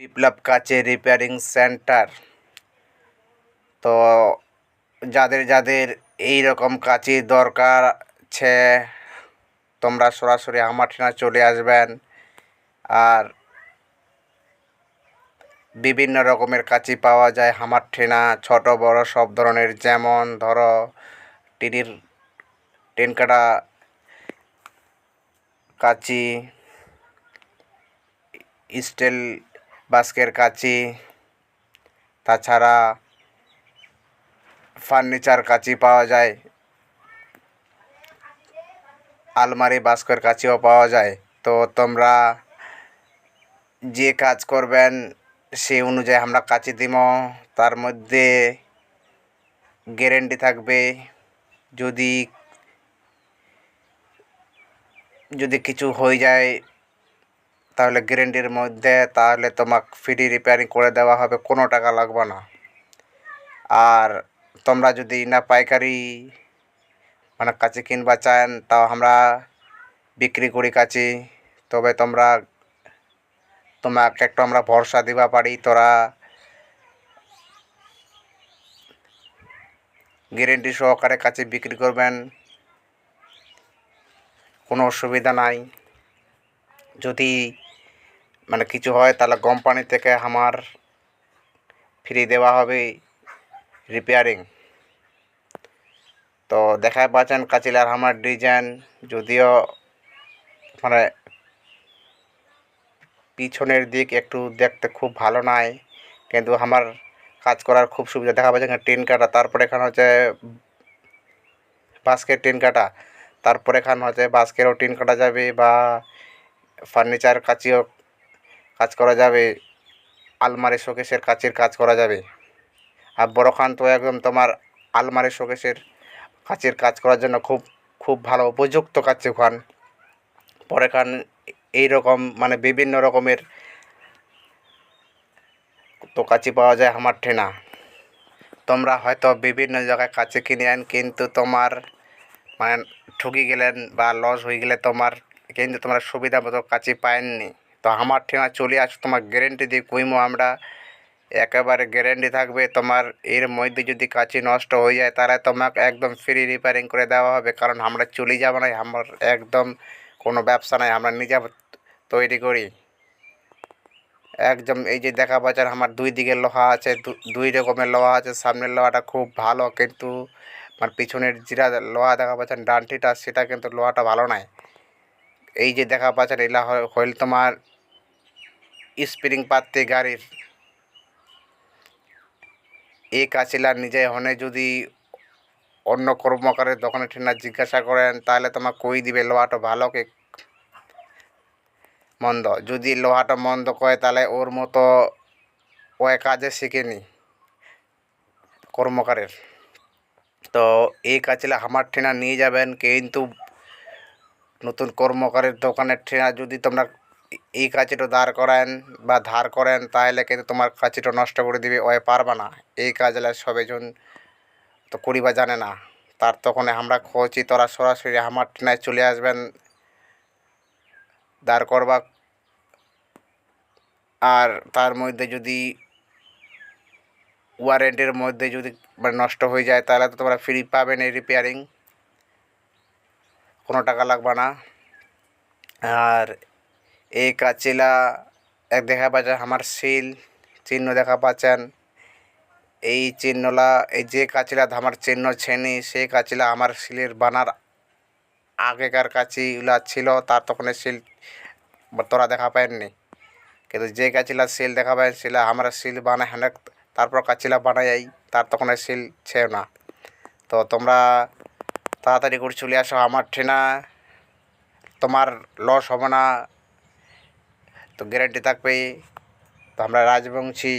বিপ্লব কাচে repairing centre তো যাদের যাদের এই রকম কাঁচি দরকার আছে, তোমরা সরাসরি আমার ঠিনা চলে আসবেন। আর বিভিন্ন রকমের কাঁচি পাওয়া যায় হামার ঠিনা, ছোট, বড়, সব ধরনের। যেমন ধরো, টিনির টেন কাটা কাঁচি, স্টিল বাস্কের কাঁচি, তাছাড়া ফার্নিচার কাঁচি পাওয়া যায়, আলমারি বাস্কের কাঁচিও পাওয়া যায়। তো তোমরা যে কাজ করবেন সেই অনুযায়ী আমরা কাঁচি দিব। তার মধ্যে গ্যারেন্টি থাকবে, যদি যদি কিছু হয়ে যায় তাহলে গ্যারেন্টির মধ্যে তাহলে তোমাকে ফ্রি রিপেয়ারিং করে দেওয়া হবে, কোনো টাকা লাগবে না। আর তোমরা যদি না পাইকারি মানে কাছে কিনবা চান, তাও আমরা বিক্রি করি কাছে তবে তোমরা, তোমাকে একটু আমরা ভরসা দিবা পারি, তোরা গ্যারেন্টি সহকারে কাছে বিক্রি করবেন, কোনো অসুবিধা নাই। যদি মানে কিছু হয়, তাহলে কোম্পানি থেকে আমার ফ্রি দেওয়া হবে রিপেয়ারিং তো দেখায় পাচ্ছেন কাচিলার আমার ডিজাইন যদিও মানে পিছনের দিক একটু দেখতে খুব ভালো নাই, কিন্তু আমার কাজ করার খুব সুবিধা দেখা পাচ্ছে এখানে টিন কাটা, তারপরে এখানে হচ্ছে বাস্কের টিন কাটা, তারপরে এখানে হচ্ছে বাস্কেরও টিন কাটা যাবে বা ফার্নিচার কাচিও কাজ করা যাবে। আলমারি শোকেসের কাচের কাজ করা যাবে। আর বড় খান তো একদম তোমার আলমারি শোকেসের কাচের কাজ করার জন্য খুব খুব ভালো উপযুক্ত কাছে খান পরে খান এইরকম মানে বিভিন্ন রকমের তো কাচি পাওয়া যায় আমার ঠেনা। তোমরা হয়তো বিভিন্ন জায়গায় কাছে কিনে আন, কিন্তু তোমার মানে ঠকি গেলেন বা লস হয়ে গেলে তোমার, কিন্তু তোমরা সুবিধা মতো কাছে পায়নি। তো আমার ঠিনা চলে আসো, তোমার গ্যারেন্টি দিয়ে কইমো আমরা। একেবারে গ্যারেন্টি থাকবে, তোমার এর মধ্যে যদি কাঁচি নষ্ট হয়ে যায়, তাহলে তোমাকে একদম ফ্রি রিপেয়ারিং করে দেওয়া হবে, কারণ আমরা চলে যাব না, আমার একদম কোনো ব্যবসা নাই, আমরা নিজে তৈরি করি। একদম এই যে দেখা পাচ্ছেন, আমার দুই দিকের লোহা আছে দুই রকমের লোহা আছে, সামনের লোহাটা খুব ভালো, কিন্তু আমার পিছনের যেটা লোহা দেখা পাচ্ছেন, ডান্টিটা, সেটা কিন্তু লোহাটা ভালো নাই। এই যে দেখা পাচ্ছেন এগুলা হ- হইল তোমার স্প্রিং পাত্তি গাড়ির। এই কাচিলা নিজে হনে যদি অন্য কর্মকারের দোকানে ঠিনা জিজ্ঞাসা করেন, তাহলে তোমার কই দিবে, লোহাটা ভালো কে? মন্দ। যদি লোহাটা মন্দ কয় তাহলে ওর মতো ও কাজে শিখেনি কর্মকারের। তো এই কাচিলা আমার ঠিনা নিয়ে যাবেন, কিন্তু নতুন কর্মকারের দোকানের ঠিনা যদি তোমরা এই কাচিটা দাঁড় করেন বা ধার করেন, তাহলে কিন্তু তোমার কাচিটা নষ্ট করে দিবে ওয়ে পারবা না। এই কাজলা সবেজন তো করিবা জানে না। তার তখন আমরা খোঁজি তোরা সরাসরি আমার ঠিনায় চলে আসবেন দাঁড় করবা। আর তার মধ্যে যদি ওয়ারেন্টির মধ্যে যদি মানে নষ্ট হয়ে যায়, তাহলে তো তোমরা ফ্রি পাবেন এই রিপেয়ারিং কোনো টাকা লাগবে না। আর এই কাচিলা এক দেখা পাচ্ছেন আমার সিল চিহ্ন দেখা পাচ্ছেন। এই চিহ্নলা, এই যে কাচিলা, আমার চিহ্ন ছেনি, সেই কাচিলা আমার সিলের বানার আগেকার কাচিগুলা ছিল, তার তখন সিল তোরা দেখা পায়নি কিন্তু যে কাচিলা সিল দেখা পায় সেটা আমরা সিল বানাই হানেক, তারপর কাচিলা বানাই, তার তখন সিল ছেও না। তো তোমরা তাড়াতাড়ি করে চলে আসো আমার ট্রেনা তোমার লস হবে না তো গ্যারান্টি থাকবে। তো আমরা রাজবংশী।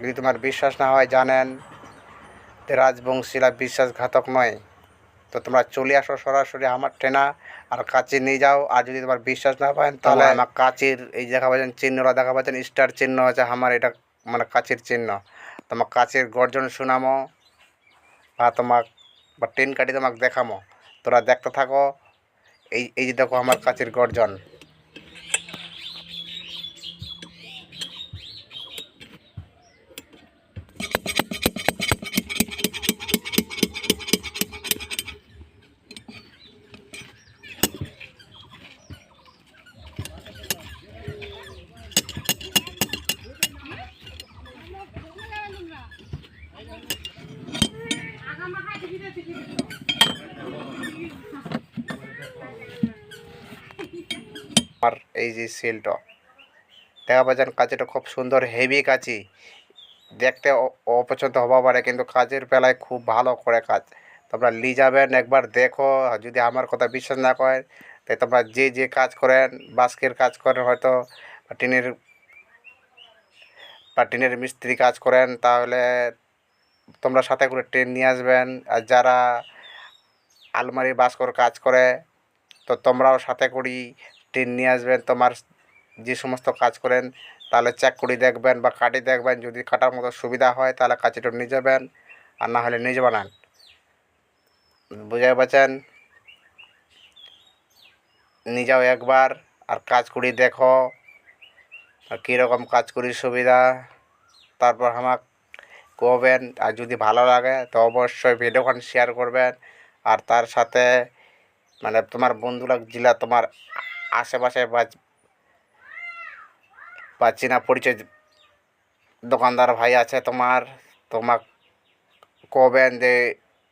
যদি তোমার বিশ্বাস না হয় জানেন যে রাজবংশীরা বিশ্বাসঘাতক নয়। তো তোমরা চলে আসো সরাসরি আমার ট্রেনা আর কাছে নিয়ে যাও। আর যদি তোমার বিশ্বাস না পান তাহলে আমার কাচের এই দেখা পাচ্ছেন চিহ্নটা দেখা পাচ্ছেন স্টার চিহ্ন আছে আমার এটা মানে কাচের চিহ্ন। তোমার কাচের গর্জন শোনামো বা তোমাক বা ট্রেন কাটি তোমাকে দেখামো। তোরা দেখতে থাকো। এই এই যে দেখো আমার কাছের গর্জন। এই যে সিলটা। দেখা পাচ্ছেন কাঁচিটা খুব সুন্দর হেভি কাঁচি। দেখতে অপছন্দ হবা পারে, কিন্তু কাজের বেলায় খুব ভালো করে কাজ তোমরা নিয়ে যাবেন একবার দেখো আর যদি আমার কথা বিশ্বাস না করেন, তাই তোমরা যে যে কাজ করেন, বাস্কের কাজ করেন হয়তো টিনের, বা টিনের মিস্ত্রি কাজ করেন, তাহলে তোমরা সাথে করে ট্রেন নিয়ে আসবেন। আর যারা আলমারি বাস্কর কাজ করে, তো তোমরাও সাথে করি ট্রেন নিয়ে আসবেন, তোমার যে সমস্ত কাজ করেন, তাহলে চেক করে দেখবেন বা কাটি দেখবেন, যদি কাটার মতো সুবিধা হয়, তাহলে কাঁচিটা নিয়ে যাবেন, আর না হলে নিয়ে যাবেন বুঝে পাচ্ছেন নিয়ে যাও একবার, আর কাজ করি দেখো, আর কীরকম কাজ করি সুবিধা। তারপর আমাক কবেন, আর যদি ভালো লাগে, তো অবশ্যই ভিডিওখান শেয়ার করবেন, আর তার সাথে মানে তোমার বন্ধুরা, জেলা তোমার আশেপাশে বা চেনা পরিচয় দোকানদার ভাই আছে তোমার, তোমাক কবেন যে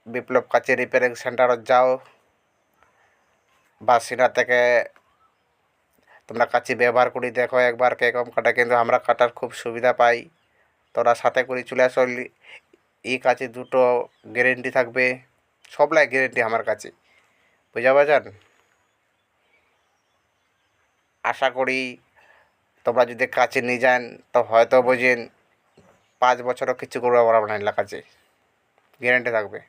বিপ্লব কাছে রিপেয়ারিং সেন্টারত যাও? বা সিনা থেকে তোমরা কাছে ব্যবহার করি, দেখো একবার কীরকম কাটা, কিন্তু আমরা কাটার খুব সুবিধা পাই। তোরা সাথে করে চলে আসো এই কাছে দুটো গ্যারেন্টি থাকবে। সবলাই গ্যারেন্টি আমার কাছে। বুঝা পারছেন? আশা করি তোমরা যদি কাছে নিয়ে যান, তো হয়তো বুঝেন পাঁচ বছরও কিছু করবে পারবে না এলাকা কাছে গ্যারেন্টি থাকবে।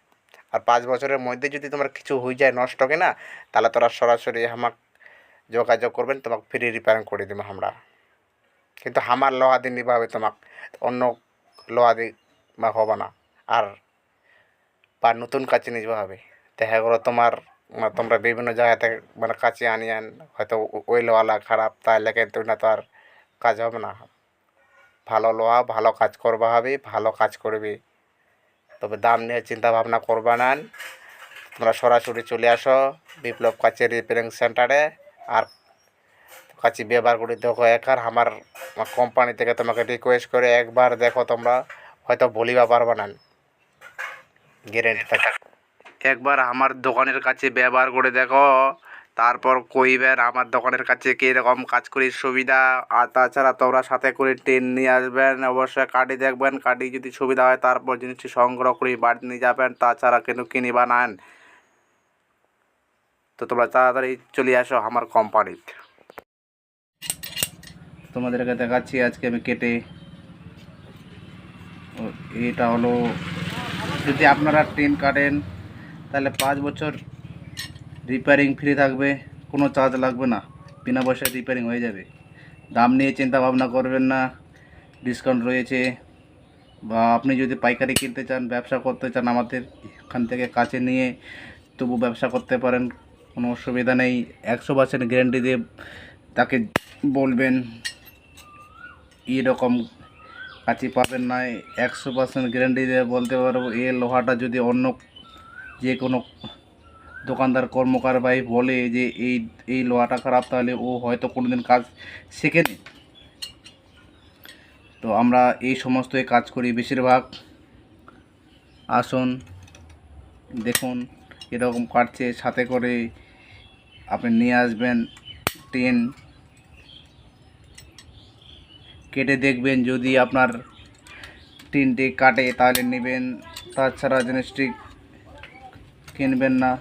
আর পাঁচ বছরের মধ্যে যদি তোমার কিছু হয়ে যায় নষ্ট কিনা তাহলে তোরা সরাসরি আমাক যোগাযোগ করবেন, তোমাকে ফ্রি রিপেয়ারিং করে দেবো আমরা। কিন্তু আমার লোহা দিয়ে নিবা হবে তোমাক, অন্য লোহা দিয়ে হবে না। আর বা নতুন কাছে নিয়ে যাওয়া হবে। দেখা গেলো তোমার তোমরা বিভিন্ন জায়গাতে মানে কাছে আনিয়ান, হয়তো ওই লোহালা খারাপ তাহলে কিন্তু না তো আর কাজ হবে না। ভালো লোহা ভালো কাজ করবা হবে, ভালো কাজ করবি। তবে দাম নিয়ে চিন্তা ভাবনা করবা না। তোমরা সরাসরি চলে আসো বিপ্লব কাছে রিপেয়ারিং সেন্টারে। আর কাছে ব্যবহার করে দেখো একার আমার কোম্পানি থেকে তোমাকে রিকোয়েস্ট করে একবার দেখো তোমরা, হয়তো বলিবা পারবা না। গ্যারেন্টি থাকে একবার আমার দোকানের কাছে ব্যবহার করে দেখো। তারপর কইবেন আমার দোকানের কাছে কীরকম কাজ করি সুবিধা। আর তাছাড়া তোমরা সাথে করে ট্রেন নিয়ে আসবেন, অবশ্যই কাটি দেখবেন। কাটি যদি সুবিধা হয় তারপর জিনিসটি সংগ্রহ করে বাড়ি নিয়ে যাবেন, তাছাড়া কিন্তু কিনিবা নান তো তোমরা তাড়াতাড়ি চলে আসো আমার কোম্পানিতে তোমাদেরকে দেখাচ্ছি আজকে আমি কেটে। এটা হলো, যদি আপনারা ট্রেন কাটেন তাহলে পাঁচ বছর রিপেয়ারিং ফ্রি থাকবে, কোনো চার্জ লাগবে না। বিনা পয়সায় রিপেয়ারিং হয়ে যাবে। দাম নিয়ে চিন্তা ভাবনা করবেন না ডিসকাউন্ট রয়েছে। বা আপনি যদি পাইকারি কিনতে চান, ব্যবসা করতে চান আমাদের, এখান থেকে কাছে নিয়ে তবু ব্যবসা করতে পারেন, কোনো অসুবিধা নেই। একশো পার্সেন্ট গ্যারেন্টি দিয়ে তাকে বলবেন, এরকম কাছে পাবেন না। একশো পার্সেন্ট গ্যারেন্টি দিয়ে বলতে পারব, এ লোহাটা যদি অন্য যে কোনো দোকানদার, কর্মকার ভাই বলে যে এই এই লোহাটা খারাপ, তাহলে ও হয়তো কোনো দিন কাজ শেখে শেখেনি তো আমরা এই সমস্ত কাজ করি বেশিরভাগ। আসুন, দেখুন, এরকম কাটছে, সাথে করে আপনি নিয়ে আসবেন টেন। কেটে দেখবেন, যদি আপনার তিনটে কাটে, তাহলে নেবেন। তাছাড়া জিনিসটি কিনবেন না।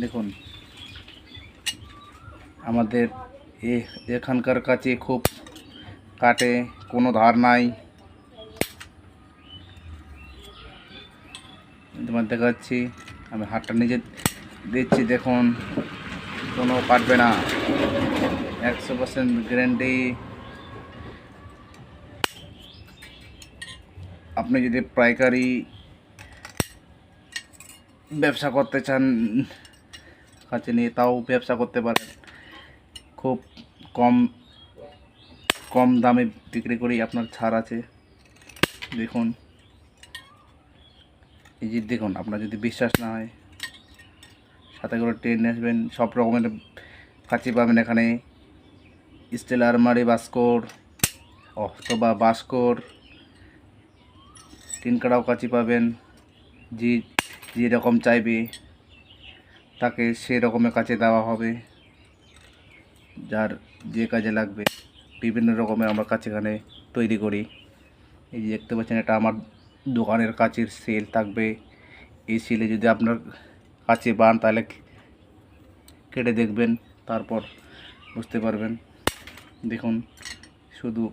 দেখুন। আমাদের এ- এখানকার কাছে খুব কাটে, কোনো ধার নাই। তোমার দেখাচ্ছি। আমি হাতটা নিজে দিচ্ছি, দেখুন। কোনো কাটবে না। একশো পার্সেন্ট গ্যারেন্টি আপনি যদি পাইকারি ব্যবসা করতে চান, কাছে নিয়ে তাও ব্যবসা করতে পারেন। খুব কম কম দামে বিক্রি করি আপনার ছাড় আছে। দেখুন। এই যে দেখুন, আপনার যদি বিশ্বাস না হয়, সাথে করে ট্রেন আসবেন, সব রকমের কাঁচি পাবেন এখানে। স্টিল আলমারি, বাস্কর, অথবা বাস্কর তিন কাটাও কাঁচি পাবেন। যে যেরকম চাইবে, তাকে সেই রকমের কাছে দেওয়া হবে। যার যে কাজে লাগবে, বিভিন্ন রকমের আমরা কাছে এখানে তৈরি করি। এই যে দেখতে পাচ্ছেন, এটা আমার দোকানের কাচের সেল থাকবে। এই সেলে যদি আপনার কাছে বান তাহলে কেটে দেখবেন, তারপর বুঝতে পারবেন। দেখুন, শুধু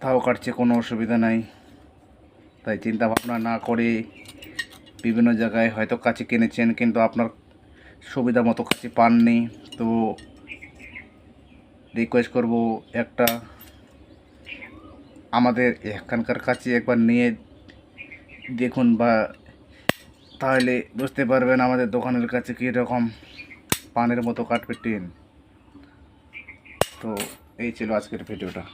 তাও কাটছে, কোনো অসুবিধা নাই। তাই চিন্তা ভাবনা না করে বিভিন্ন জায়গায় হয়তো কাছে কিনেছেন, কিন্তু আপনার সুবিধা মতো কাছে পাননি। তো রিকোয়েস্ট করব একটা আমাদের এখানকার কাছে একবার নিয়ে দেখুন বা তাহলে বুঝতে পারবেন আমাদের দোকানের কাছে কীরকম পানের মতো কাটবে টিন তো এই ছিল আজকের ভিডিওটা।